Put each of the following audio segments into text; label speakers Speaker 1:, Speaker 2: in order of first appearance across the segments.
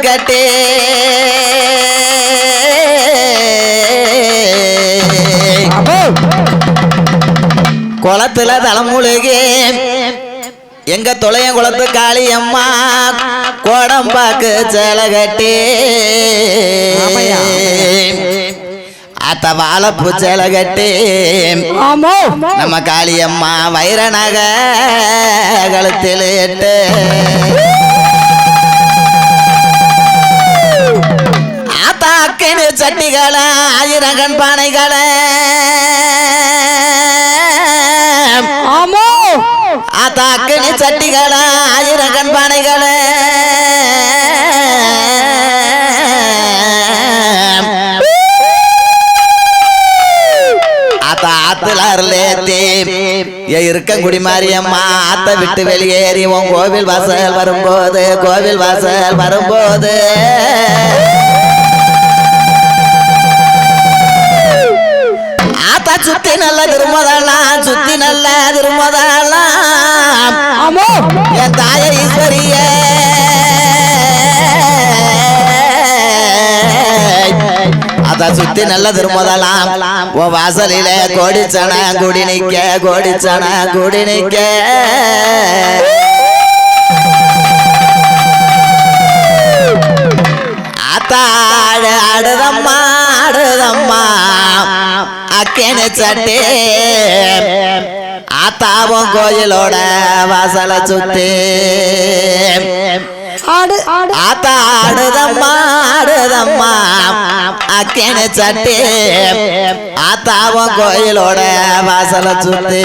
Speaker 1: கட்டே. குளத்துல தலைமுழுகி எங்க தொலைய குளத்து காளியம்மா கோடம்பாக்கு சேலை கட்டி. அத்த வாழைப்பூ சேலை கட்டி. நம்ம காளியம்மா வைர நகை கழுத்தில் எட்டு. ஆத்தாக்கினு சட்டிகளை ஆயிரங்கன் பானைகளை.
Speaker 2: ஆமோ.
Speaker 1: ஆத்தாக்கினு சட்டிகளை ஆயிரங்கன் பானைகளை. ஆத்தா ஆத்துல அருளேத்தி இருக்கங்குடி மாரியம்மா ஆத்த விட்டு வெளியேறி உன் கோவில் வாசல் வரும்போது கோவில் வாசல் வரும்போது. சுத்தி நல்ல திருமதெல்லாம் சுத்தி நல்ல திருமதெல்லாம்
Speaker 2: ஆமோ.
Speaker 1: என் தாய ஈஸ்வரிய அத சுத்தி நல்ல திரும்பதெல்லாம் உன் வாசலில கோடிச்சன குடி நிக்க கோடிச்சன குடி நிக்க. ஆத்தாடு ஆடுதம்மா ஆடுதம்மா. அக்கேனு சட்டே. ஆத்தாவும் கோயிலோட வாசல சுத்தி.
Speaker 2: ஆடு
Speaker 1: ஆத்தா ஆடுதம்மா ஆடுதம்மா. அக்கேனு சட்டே. ஆத்தாவும் கோயிலோட வாசல சுத்தி.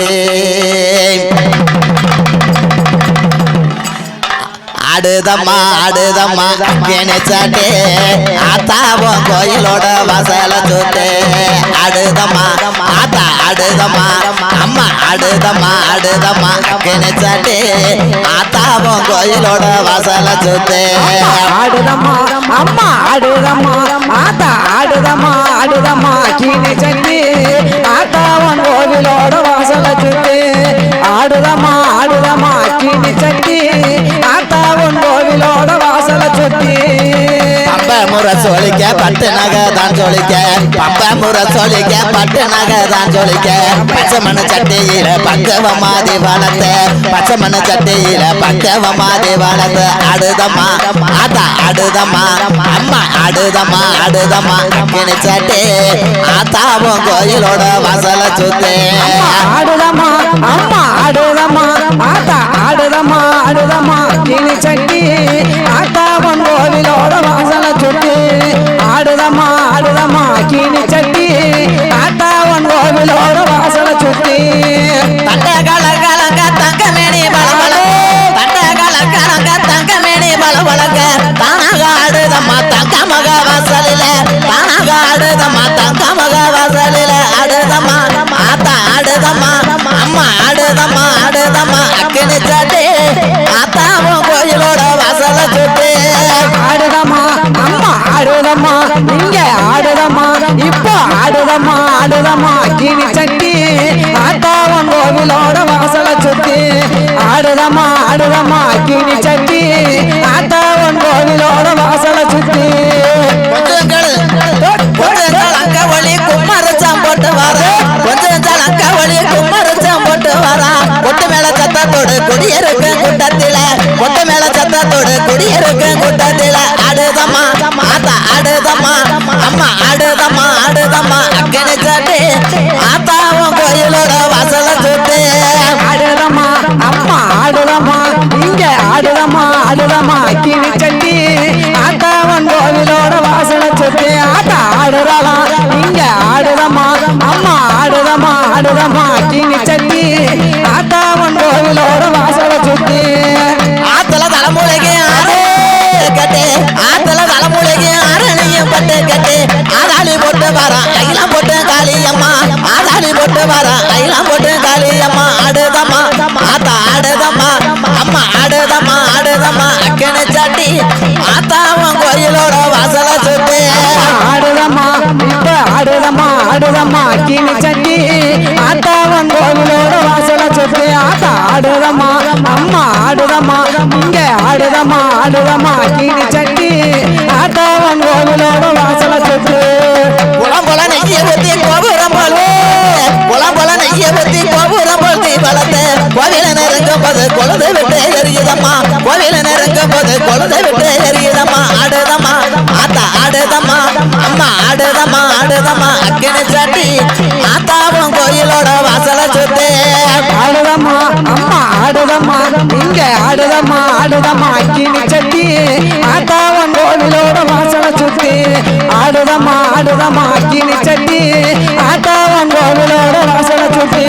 Speaker 1: ஆடுதம்மா ஆடுதம்மா கெனிச்சாட்டே ஆத்தாவும் கோயிலோட வசல சுத்தே. ஆடுதம்மா ஆத்தா ஆடுதம்மா அம்மா ஆடுதம்மா ஆடுதம்மா கெனிச்சாட்டே ஆத்தாவும் கோயிலோட வசல சுத்தே.
Speaker 2: ஆடுதம்மா அம்மா ஆடுதம்மா ஆத்தா ஆடுதம்மா
Speaker 1: பம்ப முறை சொல்லிக்க பட்டு நகை தான் சொல்லிக்க பம்ப முறை பட்டு நகை தான் சொல்லிக்க பச்சை மண்ணு சட்டையில பக்கவமாதி வளர்த்த பச்சை மண்ணு சட்டையில பக்கவமாதி வளர்த்த அடுதம்மா ஆத்தா அடுதம்மா அம்மா அடுதம்மா அடுதம்மா ஆத்தாவும் கோயிலோட வாசல சுத்தே.
Speaker 2: அம்மா ஆடுதம்மா ஆத்தா ஆடுதம்மா ஆடுதம்மா கிளி சட்டி. ஆத்தாவன் கோவிலோட வாசல சுத்தி ஆடுதம்மா ஆடுதம்மா கிளி சட்டி.
Speaker 1: அக்கினி சாட்டி கோயிலோட வாசல சுட்டு
Speaker 2: ஆடுதம்மா அம்மா ஆடுதம்மா இங்க ஆடுதம்மா இப்போ ஆடுதம்மா ஆடுதம்மா கிணி சட்டி ஆத்தாவன் கோவிலோட வாசல சுத்தி ஆடுதம்மா ஆடுதம்மா கிணி ஆடுதமா இங்க ஆடுதமா ஆடுதமா கீழி சட்டி ஆட்டாவன் கோவிலோட வாசல சுத்து குளம் பல நெய்ய பத்தி கோபுரம்
Speaker 1: போல் குளம் பல நெய்ய பத்தி கோபுரம் போல் தீ பலத்தை கோவில நெருங்கும் போது குழந்தை விட்டு எரியுதம்மா. கோவில நெருங்கும் போது குழந்தை விட்டு எரியுதம்மா. ஆடுதம்மா ஆத்தா ஆடுதம்மா அம்மா ஆடுதம்மா ஆடுதம்மா. அக்கினி சட்டி ஆத்தாவும் கோயிலோட
Speaker 2: ஆடுதம்மா
Speaker 1: அக்கினி சட்டி
Speaker 2: ஆத்தாவன் கோவிலோட வாசலை சுத்தி. ஆடுதம்மா ஆடுதம்மா அக்கினி சட்டி ஆத்தாவன் கோவிலோட வாசலை சுத்தி.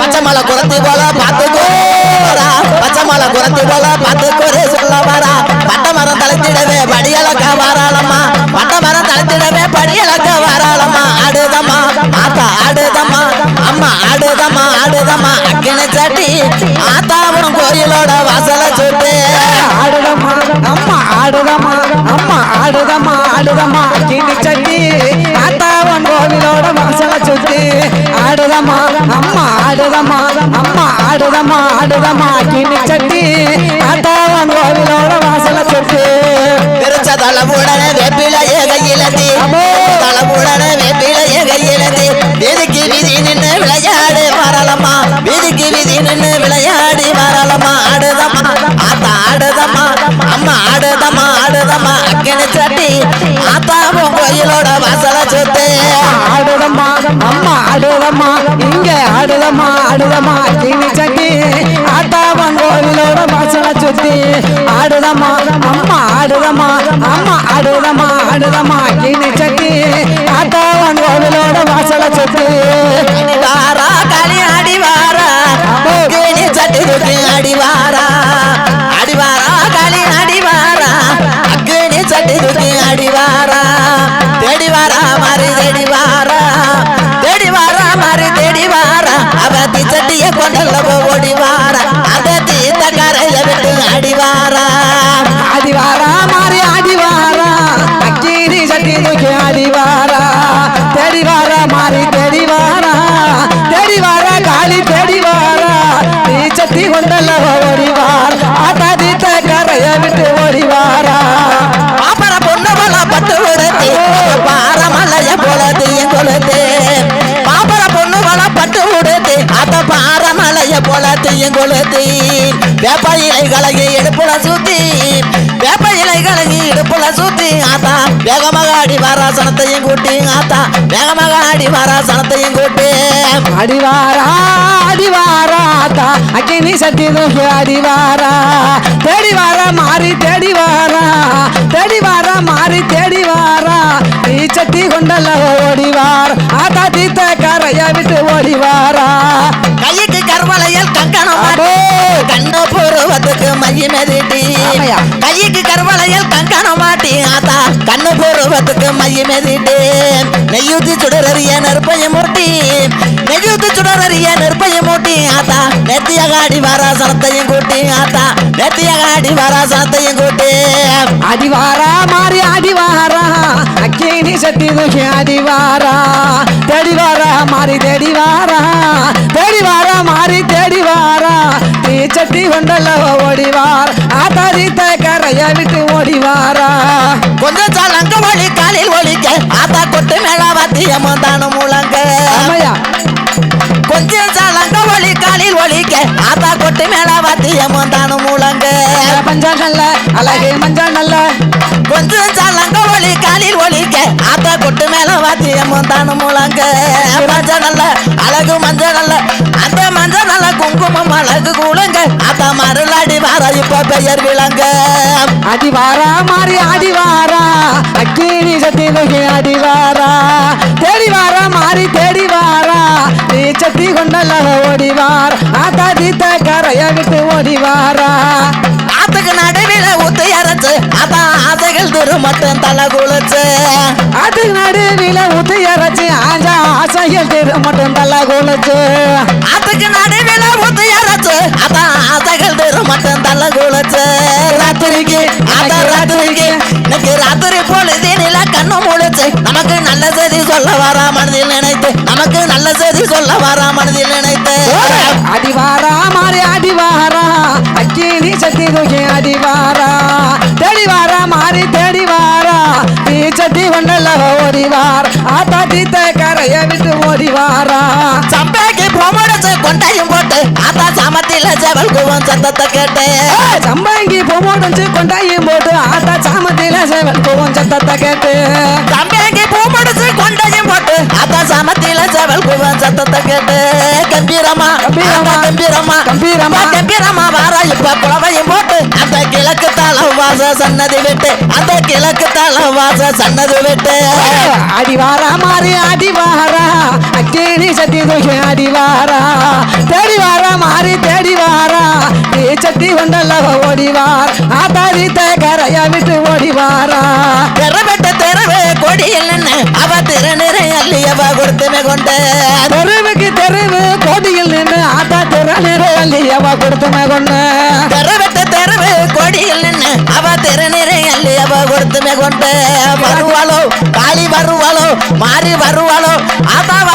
Speaker 1: பச்சை மலை குரத்தி போல பார்த்து பச்சை மலை குரத்தி போல பார்த்து சொல்ல வரா. பட்ட மரம் தலைத்திடவே படியலக்க வாராளம்மா. பட்ட மரம் தலைத்திடவே படியலக்க வாராளம்மா. ஆடுதம்மா ஆத்தா ஆடுதம்மா ஆடுதம்மா ஆடுதம்மா அக்கினி சட்டி. ஆத்தாவும் கோயிலோட வாசல சுத்து
Speaker 2: ஆடுதம்மா அம்மா ஆடுதம்மா அம்மா ஆடுதம்மா ஆடுதம்மா அக்கினி சட்டி. ஆத்தாவன் கோவிலோட வாசலை சுத்தி ஆடுதம்மா அம்மா ஆடுதம்மா அம்மா ஆடுதம்மா ஆடுதம்மா அக்கினி சட்டி. ஆத்தாவன் கோவிலோட வாசலை சுத்தி
Speaker 1: பெருச்ச நின்று விளையாடி வரலமா ஆடுதம்மா. ஆத்தா ஆடுதம்மா அம்மா ஆடுதம்மா ஆடுதம்மா. அக்கினி சட்டி ஆத்தாவும் கோயிலோட வாசல சுத்து.
Speaker 2: ஆடுதம்மா அம்மா ஆடுதம்மா இங்க ஆடுதம்மா ஆடுதம்மா. அக்கினி சட்டி ஆத்தாவும் கோயிலோட வாசல சுத்தி. ஆடுதம்மா அம்மா ஆடுதம்மா அம்மா ஆடுதம்மா ஆடுதம்மா. அக்கினி சட்டி ஆத்தாவும் கோவிலோட வாசல சுத்தி.
Speaker 1: போல தீயும் வேப்ப இலை கலகி எடுப்புல சுத்தி வேப்ப இலை கலகி எடுப்புல சுத்தி ஆத்தா வேகமாக அடி வாராசனத்தையும் கூட்டி ஆத்தா வேகமாக அடி வாராசனத்தையும் கூட்டி
Speaker 2: அடிவாரா அடிவாரா ஆத்தா. அக்கினி சத்தி தூக்கி அடிவாரா தேடிவாரா மாறி தேடிவாரா தேடிவாரா மாறி தேடிவாரா நீ சத்தி கொண்டல்ல ஓடிவார் ஆத்தா தீத்த கரைய விட்டு ஓடிவாரா
Speaker 1: கைக்கு கருவளையல் கங்கணம் கண்ணு பூர்வத்துக்கு மைய மெதிட்டி
Speaker 2: ஆமையா.
Speaker 1: கைக்கு கருவளையல் கங்கணம் மாட்டி ஆத்தா கண்ணு பூர்வத்துக்கு மைய மெதிட்டு நெய்யூத்தி சுடரறிய நெருப்பைய மூட்டி. நெய்யூத்தி சுடரறிய நெருப்பைய மூட்டி. ஆத்தா நெத்திய காடி வாராசனத்தையும் கூட்டி. ஆத்தா நெத்திய காடி வாராசனத்தையும் கூட்டி.
Speaker 2: அடிவாரா மாறி அடிவாரா? அக்கினி சட்டி தூக்கி அடிவாரா? தேடிவாரா மாறி தேடிவாரா? தேடிவாரா மாறி தேடிவாரா? நீ சட்டி கொண்டல்ல ஓடிவார். ஆத்தாரித்த கரைய விட்டு ஓடிவாரா?
Speaker 1: கொஞ்சம் சாலங்க ஒளி காலில் ஒலிக்க ஆத்தா கொட்டு மேல வாத்தியமும் தானும் முழங்க.
Speaker 2: ஆமையா
Speaker 1: கொஞ்சம் சாலங்க ஒளி காலில் ஒலிக்க ஆத்தா கொட்டு மேல வாத்தியமும் தானும் முழங்க.
Speaker 2: பஞ்சம் நல்ல அழகு மஞ்சள் நல்ல.
Speaker 1: கொஞ்சம் சாலங்க ஒளி காலில் ஒலிக்க ஆத்தா கொட்டு மேல வாத்தியமும் தானும் முழங்க. மஞ்சள் நல்ல அழகு மஞ்சள் நல்ல. நல்ல குங்குமம் அழகு கூடுங்க ஆத்தா மருளாடி வார இப்ப பெயர் விளங்க.
Speaker 2: அடிவாரா மாறி அடிவாரா? அக்கினி சட்டி தூக்கி அடிவாரா தேடிவாரா மாறி தேடிவாரா நீ சட்டி கொண்டல்ல ஓடிவார். ஆத்தா தீத்த கரைய விட்டு ஓடிவாரா?
Speaker 1: ஆத்துக்கு நடுவில ஊத்து இறச்சு. அதான் ஆசைகள் திரு மட்டும் தலை குளிச்சு
Speaker 2: அது நடுவில ஊத்து இறச்சி ஆஞ்சா ஆசையில் திரு மட்டும் தள்ள குளிச்சு
Speaker 1: ஆத்துக்கு நடுவில ஊத்து இறச்சு அதான் ஆசைகள் திரு மட்டும் தலை குளிச்சு ராத்திரிக்கு அதான் ராத்திரிக்கு இன்னைக்கு ராத்திரி பொழுதினில கண்ணு முழிச்சு. நமக்கு நல்ல செய்தி சொல்ல வரா மனதில் நினைத்து. நமக்கு நல்ல செய்தி சொல்ல வரா மனதில் நினைத்து.
Speaker 2: அடிவாரா மாறி அடிவாரா அக்கினி தூக்கி அடிவாரா ஆத்தா தீத்த கரைய விட்டு ஓடிவாரா?
Speaker 1: சம்பைக்கு பொமடைச்சு கொண்டையும் போட்டு ஆத்தா சாமத்தில செவல் குவம் சத்தத்தை கேட்டு.
Speaker 2: சம்பங்கி பொம்மோடஞ்சு கொண்டாயும் போட்டு ஆத்தா சாமத்தில சேவல் கோவம் சத்தத்தை கேட்டு.
Speaker 1: தம்பிக்கு பூமடு கிராமத்தில செவல் குவன் சத்தத்தை கேட்டு கம்பீரமா
Speaker 2: கம்பீரமா.
Speaker 1: கம்பீரமா.
Speaker 2: கம்பீரமா.
Speaker 1: கம்பீரமா வாரா இப்ப புலவையும் போட்டு. அந்த கிழக்கு தலை வாச சன்னதி விட்டு. அந்த கிழக்கு தலை வாச சன்னதி விட்டு.
Speaker 2: அடி வாரா மாறி அடி வாரா. அக்கேணி சட்டி தூக்கி அடி வாரா. தேடி
Speaker 1: அவ கொடுத்துமே கொண்டு
Speaker 2: தெருவுக்கு தெருவு கோடியில் நின்று ஆத்தா திற நிறையவ கொடுத்துமே கொண்டு
Speaker 1: தெரவெட்ட தெரவு கொடியில் நின்னு அவ திருநிறை அள்ளி அவ கொடுத்துமே கொண்டு. வருவாளோ காளி வருவாளோ மாறி வருவாளோ ஆத்தா வருவாளோ இப்ப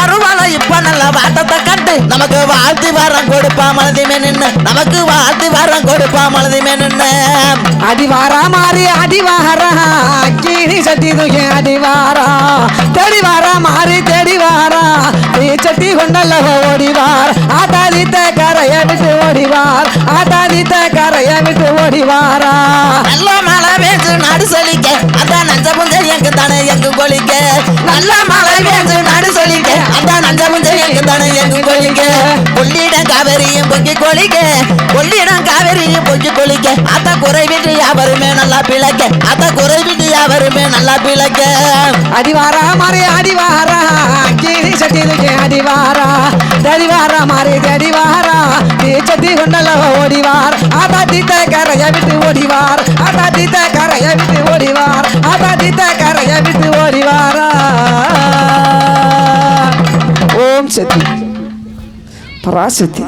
Speaker 1: நல்ல வாட்டத்தை கண்டு நமக்கு வாழ்த்தி வரம் கொடுப்பா மனதிமே நின்னு நமக்கு வாழ்த்தி வரம் கொடுப்பா மனதிமே நின்னு
Speaker 2: அடி வாரா மாறி அடி வாரா அக்கீனி சட்டி தூக்கி அடி வாரா தேடி வாரா மாறி தேடி வாரா நீ சட்டி கொண்டல்ல ஓடி வார் ஆட்டாதித்த கரைய விட்டு ஓடி வார் ஆட்டாதித்த கரைய விட்டு ஓடி வாரா
Speaker 1: நல்ல மழை வேஞ்சு நாடு சொல்லிக்க அதான் நஞ்ச புஞ்சல் எங்க தானே எங்கு கொலிக்க நல்ல மழை வேஞ்சு நாடு சொல்லிக்க அதான் நஞ்ச புஞ்சல் எங்க தானே எங்கு கொலிக்க கொள்ளிடம் காவேரியும் பொங்கி கொலிக்க கொள்ளிடம் காவேரியும் பொங்கி கொலிக்க அத்த குறைவிட்டு யாவருமே நல்லா பிழைக்க. அத்த குறைவிட்டு யாவருமே நல்லா பிழைக்க.
Speaker 2: அடிவாரா மாறி அடிவாரா? கீழி அக்கீனி சட்டி தூக்கி அடி வாரா மாறி தடிவாரா? நீ சட்டி கொண்டல ஓடிவார். அதா தீத்த கரைய விட்டு ஓடிவார். அதா தீத்த கரைய விட்டு ஓடிவார். அதா தீத்த கரைய விட்டு ஓடிவாரா? ስትል